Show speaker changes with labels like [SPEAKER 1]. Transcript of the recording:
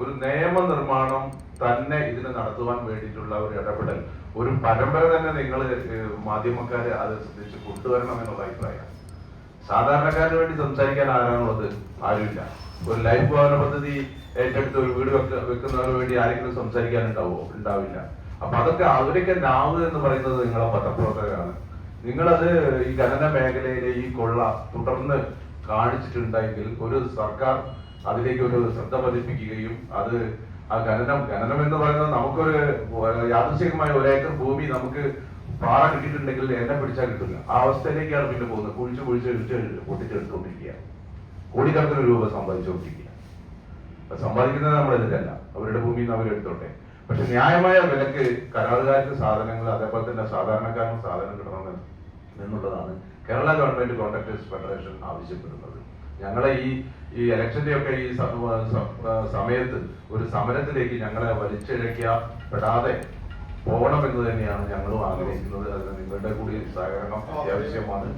[SPEAKER 1] ഒരു നിയമനിർമ്മാണം തന്നെ ഇതിന് നടത്തുവാൻ വേണ്ടിയിട്ടുള്ള ഒരു ഇടപെടൽ. ഒരു പരമ്പര തന്നെ നിങ്ങൾ മാധ്യമക്കാര് അത് ശ്രദ്ധിച്ച് കൊണ്ടുവരണം എന്നുള്ള അഭിപ്രായമാണ് സാധാരണക്കാരന് വേണ്ടി സംസാരിക്കാൻ ആരാണുള്ളത്? ആരുമില്ല. ഒരു ലൈഫ് ഭവന പദ്ധതി ഏറ്റെടുത്ത് ഒരു വീട് വെക്ക വെക്കുന്നവർക്ക് വേണ്ടി ആരെങ്കിലും സംസാരിക്കാൻ ഉണ്ടാവോ ഉണ്ടാവില്ല. അപ്പൊ അതൊക്കെ അവരൊക്കെ നാവ് എന്ന് പറയുന്നത് നിങ്ങളെ പത്രപ്രവർത്തകരാണ്. നിങ്ങളത് ഈ ഖനന മേഖലയിലെ ഈ കൊള്ള തുടർന്ന് കാണിച്ചിട്ടുണ്ടെങ്കിൽ ഒരു സർക്കാർ അതിലേക്ക് ഒരു ശ്രദ്ധ പതിപ്പിക്കുകയും അത് ആ ഖനനം ഖനനം എന്ന് പറയുന്നത് നമുക്കൊരു യാദൃശികമായ ഒരേക്കർ ഭൂമി നമുക്ക് പാറ കിട്ടിയിട്ടുണ്ടെങ്കിൽ എന്നെ പിടിച്ചാൽ കിട്ടില്ല. ആ അവസ്ഥയിലേക്കാണ് പിന്നെ പോകുന്നത്. കുഴിച്ച് കുഴിച്ച് ഇടിച്ച് പൊട്ടിച്ചെടുത്തുകൊണ്ടിരിക്കുക. കോടിക്കണക്കിന് രൂപ സമ്പാദിച്ചുകൊണ്ടിരിക്കുക. സമ്പാദിക്കുന്നത് നമ്മളെതിരല്ല അവരുടെ ഭൂമിയിൽ നിന്ന് അവരെടുത്തോട്ടെ. പക്ഷെ ന്യായമായ വിലക്ക് കരാറുകാർക്ക് സാധനങ്ങൾ അതേപോലെ തന്നെ സാധാരണക്കാരും സാധനം കിട്ടണമെന്ന് എന്നുള്ളതാണ് കേരള ഗവൺമെന്റ് കോൺട്രാക്ടേഴ്സ് ഫെഡറേഷൻ ആവശ്യപ്പെടുന്നത്. ഞങ്ങളെ ഈ ഈ ഇലക്ഷന്റെ ഒക്കെ ഈ സമയത്ത് ഒരു സമരത്തിലേക്ക് ഞങ്ങളെ വലിച്ചിഴക്കപ്പെടാതെ പോകണം എന്ന് തന്നെയാണ് ഞങ്ങളും ആഗ്രഹിക്കുന്നത്. അതിന് നിങ്ങളുടെ കൂടി സഹകരണം അത്യാവശ്യമാണ്.